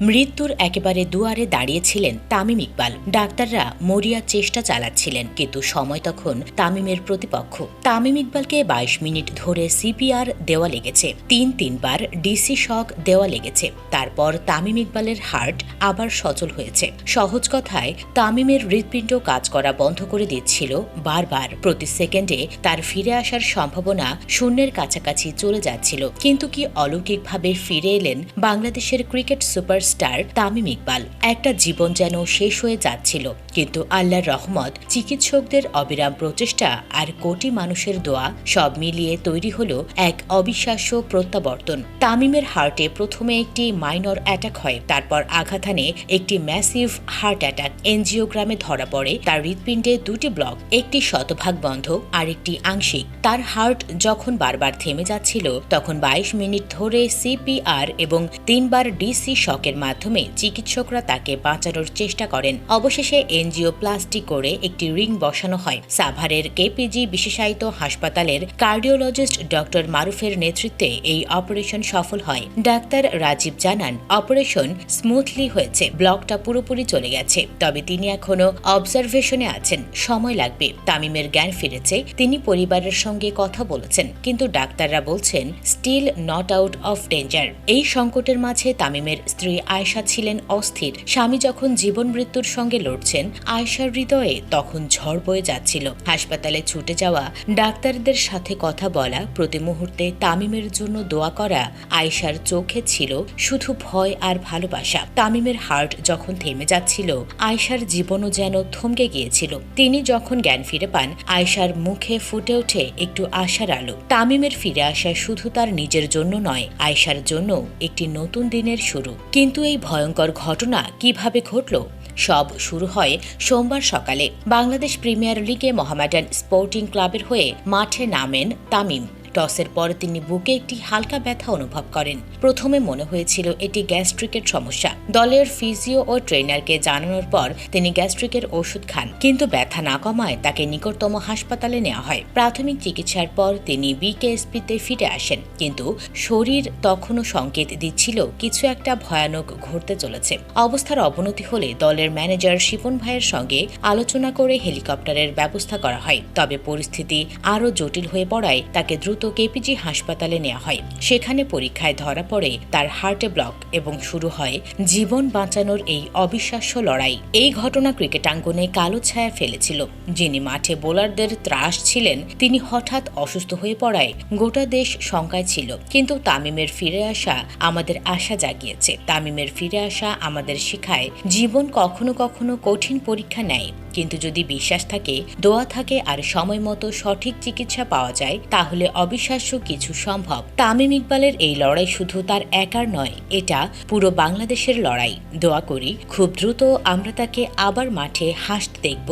মৃত্যুর একেবারে দুয়ারে দাঁড়িয়েছিলেন তামিম ইকবাল। ডাক্তাররা মরিয়ার চেষ্টা চালাচ্ছিলেন, কিন্তু সময় তখন তামিমের প্রতিপক্ষ। তামিম ইকবালকে বাইশ মিনিট ধরে সিপিআর দেওয়া লেগেছে। তিন তিনবার ডিসি শক দেওয়া লেগেছে। তারপর তামিম ইকবালের হার্ট আবার সচল হয়েছে। সহজ কথায়, তামিমের হৃৎপিণ্ড কাজ করা বন্ধ করে দিচ্ছিল বারবার। প্রতি সেকেন্ডে তার ফিরে আসার সম্ভাবনা শূন্যের কাছাকাছি চলে যাচ্ছিল। কিন্তু কি অলৌকিকভাবে ফিরে এলেন বাংলাদেশের ক্রিকেট সুপারস্টার তামিম ইকবাল। একটা জীবন যেন শেষ হয়ে যাচ্ছিল, কিন্তু আল্লাহর রহমত, চিকিৎসকদের অবিরাম প্রচেষ্টা আর কোটি মানুষের দোয়া সব মিলিয়ে তৈরি হলো এক অবিশ্বাস্য প্রত্যাবর্তন। তামিমের হার্টে প্রথমে একটি মাইনর অ্যাটাক হয়, তারপর আঘাত হানে একটি ম্যাসিভ হার্ট অ্যাটাক। এনজিওগ্রামে ধরা পড়ে তার হৃৎপিণ্ডে দুটি ব্লক, একটি শতভাগ বন্ধ আর একটি আংশিক। তার হার্ট যখন বারবার থেমে যাচ্ছিল, তখন বাইশ মিনিট ধরে সিপিআর এবং তিনবার ডিসি শকের মাধ্যমে চিকিৎসকরা তাকে বাঁচানোর চেষ্টা করেন। অবশেষে এনজিও প্লাস্টিক করে একটি রিং বসানো হয়। সাভারের কেপিজি বিশেষায়িত হাসপাতালের কার্ডিওলজিস্ট ডক্টর মারুফের নেতৃত্বে এই অপারেশন সফল হয়। ডাক্তার রাজীব জানান, অপারেশন স্মুথলি হয়েছে, ব্লকটা পুরোপুরি চলে গেছে, তবে তিনি এখনও অবজারভেশনে আছেন, সময় লাগবে। তামিমের জ্ঞান ফিরেছে, তিনি পরিবারের সঙ্গে কথা বলেছেন, কিন্তু ডাক্তাররা বলছেন, still not out of danger. এই সংকটের মাঝে তামিমের স্ত্রী আয়শা ছিলেন অস্থির। স্বামী যখন জীবন মৃত্যুর সঙ্গে লড়ছেন, আয়শার হৃদয়ে তখন ঝড় বয়ে যাচ্ছিল। হাসপাতালে ছুটে যাওয়া, ডাক্তারদের সাথে কথা বলা, প্রতি মুহূর্তে তামিমের জন্য দোয়া করা আয়শার চোখে ছিল শুধু ভয় আর ভালোবাসা। তামিমের হার্ট যখন থেমে যাচ্ছিল, আয়শার জীবনও যেন থমকে গিয়েছিল। তিনি যখন জ্ঞান ফিরে পান, আয়শার মুখে ফুটে ওঠে একটু আশার আলো। তামিমের ফিরে আসা শুধু তার নিজের জন্য নয়, আয়শার জন্য একটি নতুন দিনের শুরু। কিন্তু এই ভয়ঙ্কর ঘটনা কীভাবে ঘটল? সব শুরু হয় সোমবার সকালে। বাংলাদেশ প্রিমিয়ার লিগে মোহামেডান স্পোর্টিং ক্লাবের হয়ে মাঠে নামেন তামিম। টসের পর তিনি বুকে একটি হালকা ব্যথা অনুভব করেন। প্রথমে মনে হয়েছিল এটি গ্যাস্ট্রিকের সমস্যা। দলের ফিজিও ও ট্রেনারকে জানানোর পর তিনি গ্যাস্ট্রিকের ওষুধ খান, কিন্তু ব্যথা না কমায় তাকে নিকটতম হাসপাতালে নেওয়া হয়। প্রাথমিক চিকিৎসার পর তিনি বিকেএসপিতে ফিরে আসেন, কিন্তু শরীর তখনও সংকেত দিচ্ছিল কিছু একটা ভয়ানক ঘটতে চলেছে। অবস্থার অবনতি হলে দলের ম্যানেজার শিপন ভাইয়ের সঙ্গে আলোচনা করে হেলিকপ্টারের ব্যবস্থা করা হয়। তবে পরিস্থিতি আরও জটিল হয়ে পড়ায় তাকে দ্রুত কেপিজি হাসপাতালে নেওয়া হয়। সেখানে পরীক্ষায় ধরা পড়ে তার হার্টে ব্লক এবং শুরু হয় জীবন বাঁচানোর এই অবিশ্বাস্য লড়াই। এই ঘটনা ক্রিকেটাঙ্গনে কালো ছায়া ফেলেছিল। যিনি মাঠে বোলারদের ত্রাস ছিলেন, তিনি হঠাৎ অসুস্থ হয়ে পড়ায় গোটা দেশ শঙ্কায় ছিল। কিন্তু তামিমের ফিরে আসা আমাদের আশা জাগিয়েছে। তামিমের ফিরে আসা আমাদের শেখায়, জীবন কখনো কখনো কঠিন পরীক্ষা নেয়। কিন্তু যদি বিশ্বাস থাকে, দোয়া থাকে আর সময় মতো সঠিক চিকিৎসা পাওয়া যায়, তাহলে অবিশ্বাস্য কিছু সম্ভব। তামিম ইকবালের এই লড়াই শুধু তার একার নয়, এটা পুরো বাংলাদেশের লড়াই। দোয়া করি, খুব দ্রুত আমরা তাকে আবার মাঠে হাসতে দেখব।